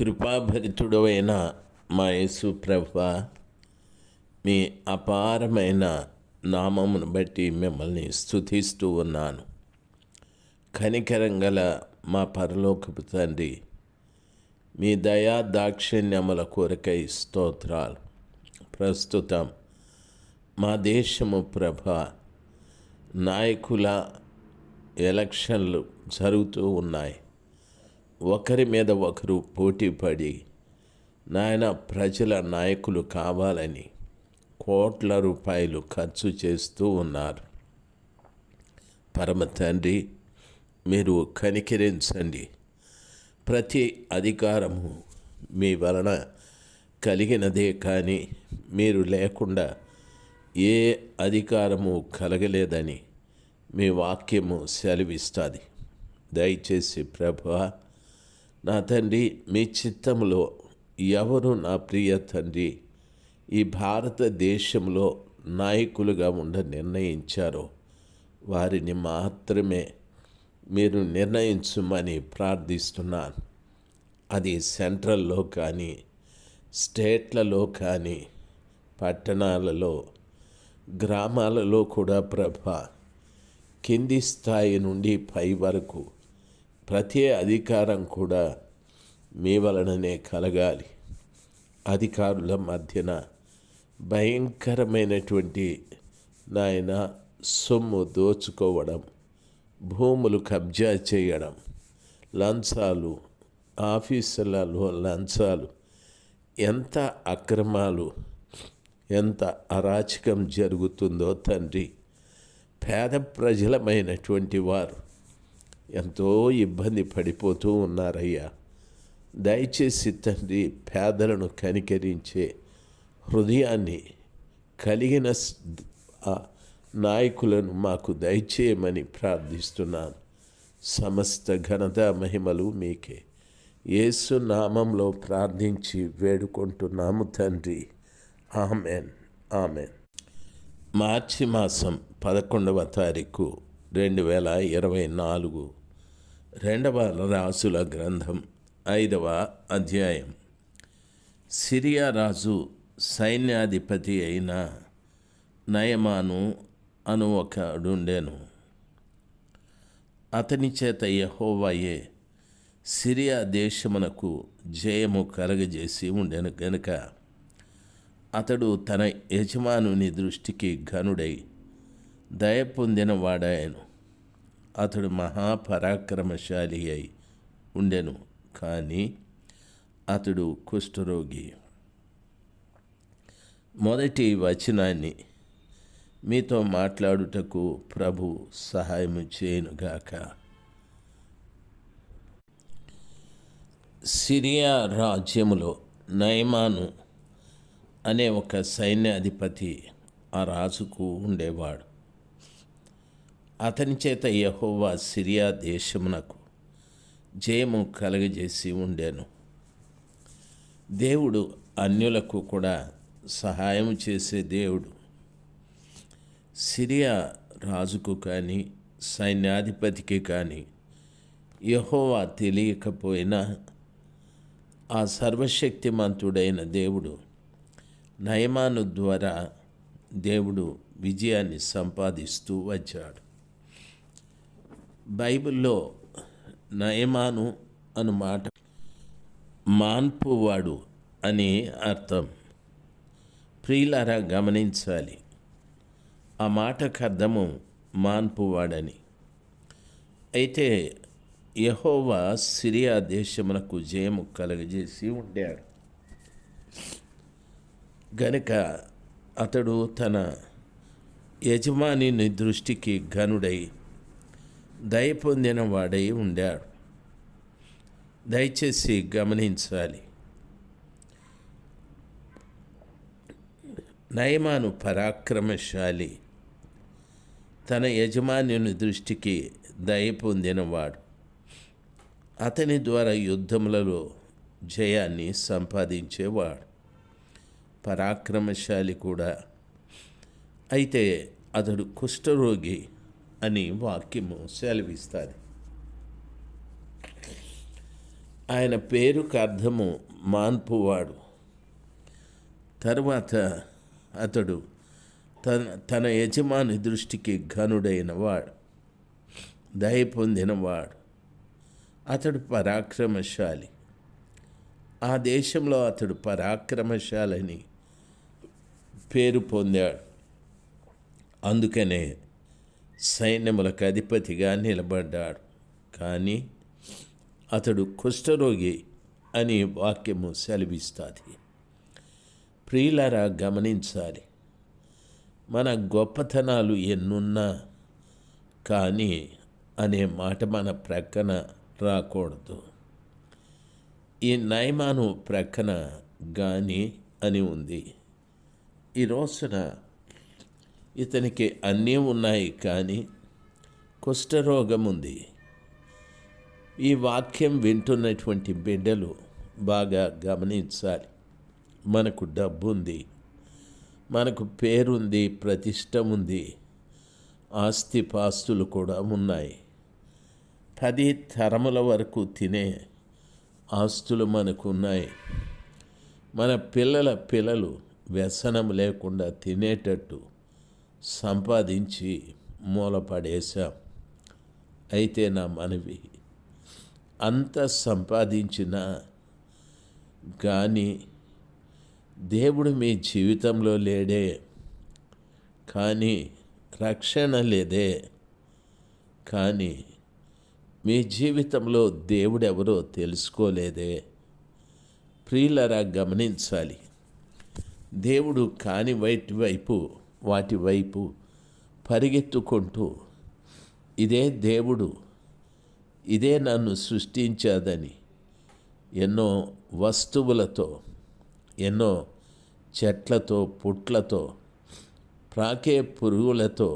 కృపాభరితుడవైన మా యేసు ప్రభ మీ అపారమైన నామమును బట్టి మిమ్మల్ని స్థుతిస్తూ ఉన్నాను. కనికరం గల మా పరలోకపు తండ్రి మీ దయా దాక్షిణ్యముల కోరికై స్తోత్రాలు. ప్రస్తుతం మా దేశము ప్రభ నాయకుల ఎలక్షన్లు జరుగుతూ ఉన్నాయి. ఒకరి మీద ఒకరు పోటీ పడి నాయన ప్రజల నాయకులు కావాలని కోట్ల రూపాయలు ఖర్చు చేస్తూ ఉన్నారు. పరమ తండ్రి మీరు కనికరించండి. ప్రతి అధికారము మీ వలన కలిగినదే కానీ మీరు లేకుండా ఏ అధికారము కలగలేదని మీ వాక్యము సెలవిస్తుంది. దయచేసి ప్రభా నా తండ్రి మీ చిత్తంలో ఎవరు నా ప్రియ తండ్రి? ఈ భారతదేశంలో నాయకులుగా ఉండ నిర్ణయించారో వారిని మాత్రమే మీరు నిర్ణయించమని ప్రార్థిస్తున్నాను. అది సెంట్రల్లో కానీ స్టేట్లలో కానీ పట్టణాలలో గ్రామాలలో కూడా ప్రభ కింది స్థాయి నుండి పై వరకు ప్రతి అధికారం కూడా మీ వలననే కలగాలి. అధికారుల మధ్యన భయంకరమైనటువంటి నాయన సొమ్ము దోచుకోవడం భూములు కబ్జా చేయడం లంచాలు ఆఫీసులలో లంచాలు ఎంత అక్రమాలు ఎంత అరాచకం జరుగుతుందో తండ్రి పేద ప్రజలమైనటువంటి వారు ఎంతో ఇబ్బంది పడిపోతూ ఉన్నారయ్యా. దయచేసి తండ్రి పేదలను కనికరించే హృదయాన్ని కలిగిన నాయకులను మాకు దయచేయమని ప్రార్థిస్తున్నాను. సమస్త ఘనత మహిమలు మీకే. యేసు నామంలో ప్రార్థించి వేడుకుంటున్నాము తండ్రి. ఆమెన్. ఆమెన్. మార్చి మాసం పదకొండవ తారీఖు రెండు వేల ఇరవై నాలుగు. రెండవ రాసుల గ్రంథం ఐదవ అధ్యాయం. సిరియా రాజు సైన్యాధిపతి అయిన నయమాను అను ఒకడుండెను అతని చేత యహోవాయే సిరియా దేశమునకు జయము కలగజేసి ఉండెను గనుక అతడు తన యజమానుని దృష్టికి ఘనుడై దయ పొందిన వాడాయను అతడు మహాపరాక్రమశాలి అయి ఉండెను కానీ అతడు కుష్ఠరోగి. మొదటి వచనాన్ని మీతో మాట్లాడుటకు ప్రభు సహాయము చేయనుగాక సిరియా రాజ్యములో నయమాను అనే ఒక సైన్యాధిపతి ఆ రాజుకు ఉండేవాడు. అతని చేత యహోవా సిరియా దేశమునకు జయము కలగజేసి ఉండెను. దేవుడు అన్యులకు కూడా సహాయం చేసే దేవుడు. సిరియా రాజుకు కానీ సైన్యాధిపతికి కానీ యహోవా తెలియకపోయినా ఆ సర్వశక్తిమంతుడైన దేవుడు నయమాను ద్వారా దేవుడు విజయాన్ని సంపాదిస్తూ వచ్చాడు. బైబిల్లో నయమాను అను మాట మాన్పువాడు అని అర్థం. ప్రియులారా గమనించాలి. ఆ మాటకు అర్థము మాన్పువాడని. అయితే యహోవా సిరియా దేశమునకు జయము కలగజేసి ఉండాడు. గనుక అతడు తన యజమానిని దృష్టికి ఘనుడై దయ పొందిన వాడై ఉండాడు. దయచేసి గమనించాలి. నయమాను పరాక్రమశాలి. తన యజమానుని దృష్టికి దయ పొందినవాడు అతని ద్వారా యుద్ధములలో జయాన్ని సంపాదించేవాడు. పరాక్రమశాలి కూడా. అయితే అతడు కుష్ఠరోగి. అని వాక్యము సెలవిస్తుంది. ఆయన పేరుకు అర్థము మాన్పువాడు. తర్వాత అతడు తన తన యజమాని దృష్టికి ఘనుడైన వాడు దయ పొందినవాడు అతడు పరాక్రమశాలి. ఆ దేశంలో అతడు పరాక్రమశాలని పేరు పొందాడు. అందుకనే సైన్యములకు అధిపతిగా నిలబడ్డాడు. కానీ అతడు కుష్ఠరోగి అని వాక్యము సెలవిస్తుంది. ప్రియులరా గమనించాలి. మన గొప్పతనాలు ఎన్నున్నా కానీ అనే మాట మన ప్రక్కన రాకూడదు. ఈ నయమాను ప్రక్కన గాని అని ఉంది. ఈ రోజున ఇతనికి అన్నీ ఉన్నాయి కానీ కుష్ఠరోగం ఉంది ఈ వాక్యం వింటున్నటువంటి బిడ్డలు బాగా గమనించాలి. మనకు డబ్బు ఉంది మనకు పేరుంది ప్రతిష్ట ఉంది ఆస్తి పాస్తులు కూడా ఉన్నాయి. పది తరముల వరకు తినే ఆస్తులు మనకు ఉన్నాయి మన పిల్లల పిల్లలు వ్యసనం లేకుండా తినేటట్టు సంపాదించి మూలపడేశాం. అయితే నా మనవి అంత సంపాదించినా కానీ దేవుడు మీ జీవితంలో లేడే కానీ రక్షణ లేదే. కానీ మీ జీవితంలో దేవుడెవరో తెలుసుకోలేదే. ప్రియులరా గమనించాలి. దేవుడు కాని వైటి వైపు వాటి వైపు పరిగెత్తుకుంటూ ఇదే దేవుడు ఇదే నన్ను సృష్టించాదని ఎన్నో వస్తువులతో ఎన్నో చెట్లతో పుట్లతో ప్రాకే పురుగులతో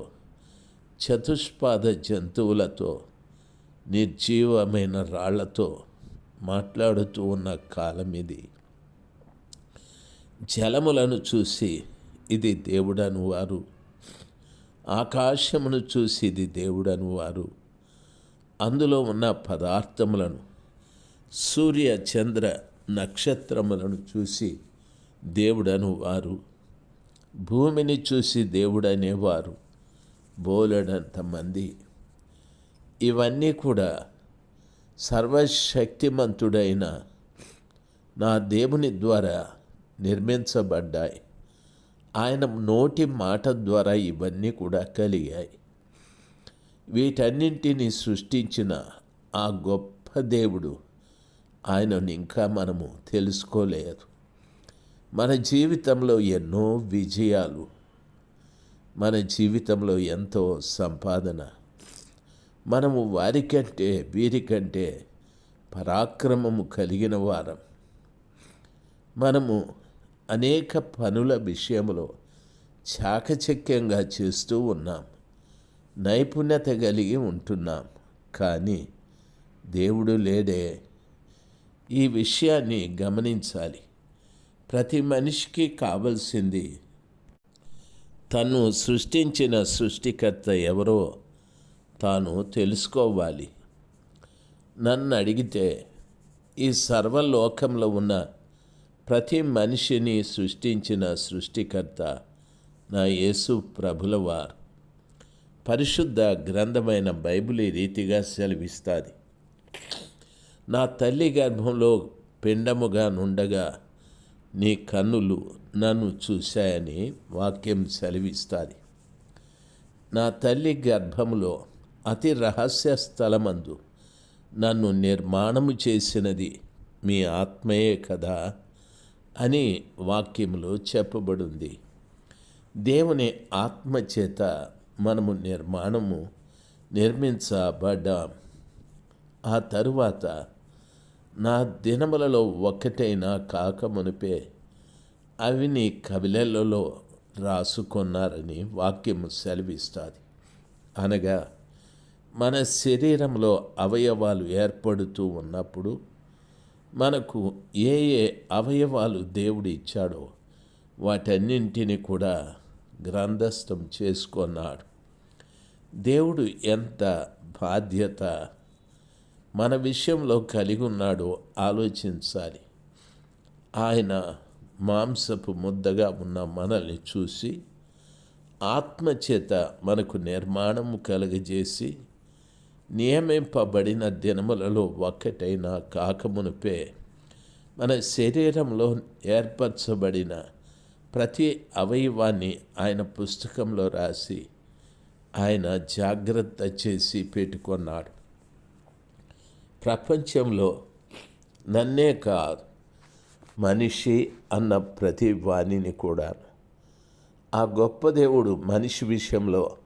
చతుష్పాద జంతువులతో నిర్జీవమైన రాళ్ళతో మాట్లాడుతూ ఉన్న కాలం ఇది జలములను చూసి ఇది దేవుడను వారు ఆకాశమును చూసి ఇది దేవుడను వారు అందులో ఉన్న పదార్థములను సూర్య చంద్ర నక్షత్రములను చూసి దేవుడను వారు భూమిని చూసి దేవుడనేవారు బోలెడంత మంది. ఇవన్నీ కూడా సర్వశక్తిమంతుడైన నా దేవుని ద్వారా నిర్మించబడ్డాయి. ఆయన నోటి మాట ద్వారా ఇవన్నీ కూడా కలిగాయి. వీటన్నింటినీ సృష్టించిన ఆ గొప్ప దేవుడు ఆయనను ఇంకా మనము తెలుసుకోలేదు మన జీవితంలో ఎన్నో విజయాలు మన జీవితంలో ఎంతో సంపాదన మనము వారికంటే వీరికంటే పరాక్రమము కలిగిన వారం. మనము అనేక పనుల విషయంలో చాకచక్యంగా చేస్తూ ఉన్నాం. నైపుణ్యత కలిగి ఉంటున్నాం. కానీ దేవుడు లేడే ఈ విషయాన్ని గమనించాలి. ప్రతి మనిషికి కావలసింది తను సృష్టించిన సృష్టికర్త ఎవరో తాను తెలుసుకోవాలి. నన్ను అడిగితే ఈ సర్వలోకంలో ఉన్న ప్రతి మనిషిని సృష్టించిన సృష్టికర్త నా యేసు ప్రభులవారు. పరిశుద్ధ గ్రంథమైన బైబిల్ ఈ రీతిగా సెలవిస్తుంది. నా తల్లి గర్భంలో పిండముగా నుండగా నీ కన్నులు నన్ను చూశాయని వాక్యం సెలవిస్తుంది. నా తల్లి గర్భములో అతి రహస్య స్థలమందు నన్ను నిర్మాణము చేసినది మీ ఆత్మయే కదా అని వాక్యములో చెప్పబడింది. దేవుని ఆత్మ చేత మనము నిర్మాణము నిర్మించబడ్డాం. ఆ తరువాత నా దినములలో ఒక్కటైనా కాకమునిపే అవి నీ కవిలలలో రాసుకున్నారని వాక్యము సెలవిస్తుంది. అనగా మన శరీరంలో అవయవాలు ఏర్పడుతూ ఉన్నప్పుడు మనకు ఏ ఏ అవయవాలు దేవుడు ఇచ్చాడో వాటన్నింటిని కూడా గ్రంథస్థం చేసుకున్నాడు. దేవుడు ఎంత బాధ్యత మన విషయంలో కలిగి ఉన్నాడో ఆలోచించాలి. ఆయన మాంసపు ముద్దగా ఉన్న మనల్ని చూసి ఆత్మచేత మనకు నిర్మాణము కలుగజేసి నియమింపబడిన దినములలో ఒక్కటైన కాకమునుపే మన శరీరంలో ఏర్పరచబడిన ప్రతి అవయవాన్ని ఆయన పుస్తకంలో రాసి ఆయన జాగ్రత్త చేసి పెట్టుకున్నాడు. ప్రపంచంలో నన్నే కాదు మనిషి అన్న ప్రతి వాణిని కూడా ఆ గొప్ప దేవుడు మనిషి విషయంలో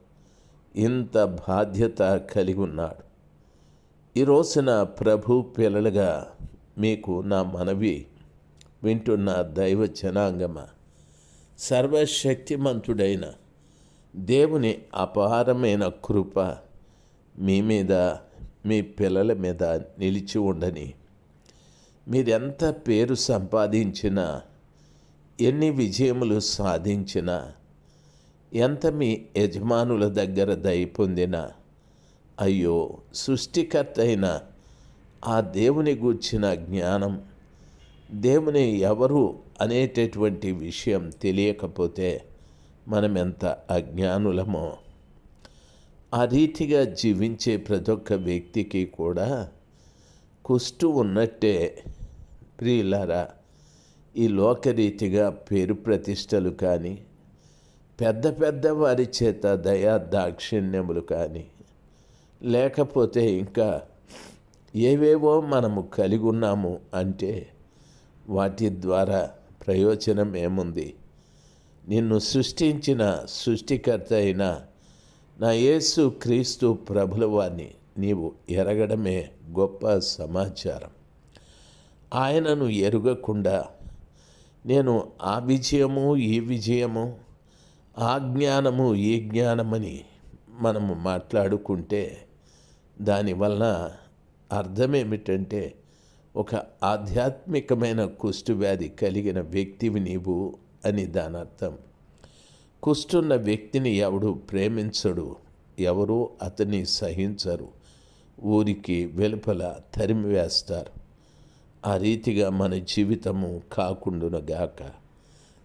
ఇంత బాధ్యత కలిగి ఉన్నాడు. ఈ రోజున ప్రభు పిల్లలుగా మీకు నా మనవి వింటున్న దైవ జనాంగమ? సర్వశక్తిమంతుడైన దేవుని అపారమైన కృప మీ మీద మీ పిల్లల మీద నిలిచి ఉండని మీరెంత పేరు సంపాదించినా ఎన్ని విజయములు సాధించినా ఎంత మీ యజమానుల దగ్గర దయ పొందినా? అయ్యో సృష్టికర్త అయిన ఆ దేవుని గూర్చిన జ్ఞానం దేవుని ఎవరు అనేటటువంటి విషయం తెలియకపోతే మనం ఎంత అజ్ఞానులమో? ఆ రీతిగా జీవించే ప్రతి ఒక్క వ్యక్తికి కూడా కుష్టు ఉన్నట్టే ప్రియులారా ఈ లోకరీతిగా పేరు ప్రతిష్టలు కానీ పెద్ద పెద్ద వారి చేత దయా దాక్షిణ్యములు కానీ లేకపోతే ఇంకా ఏవేవో మనము కలిగి ఉన్నాము అంటే వాటి ద్వారా ప్రయోజనం ఏముంది? నిన్ను సృష్టించిన సృష్టికర్త అయిన నా యేసు క్రీస్తు ప్రభులవాన్ని నీవు ఎరగడమే గొప్ప సమాచారం. ఆయనను ఎరుగకుండా నేను ఆ విజయము ఈ విజయము ఆ జ్ఞానము ఈ జ్ఞానమని మనము మాట్లాడుకుంటే దానివలన అర్థమేమిటంటే ఒక ఆధ్యాత్మికమైన కుష్ఠవ్యాధి కలిగిన వ్యక్తివి నీవు అని దాని అర్థం కుష్టున్న వ్యక్తిని ఎవడు ప్రేమించడు ఎవరూ అతన్ని సహించరు ఊరికి వెలుపల తరిమివేస్తారు. ఆ రీతిగా మన జీవితము కాకుండునగాక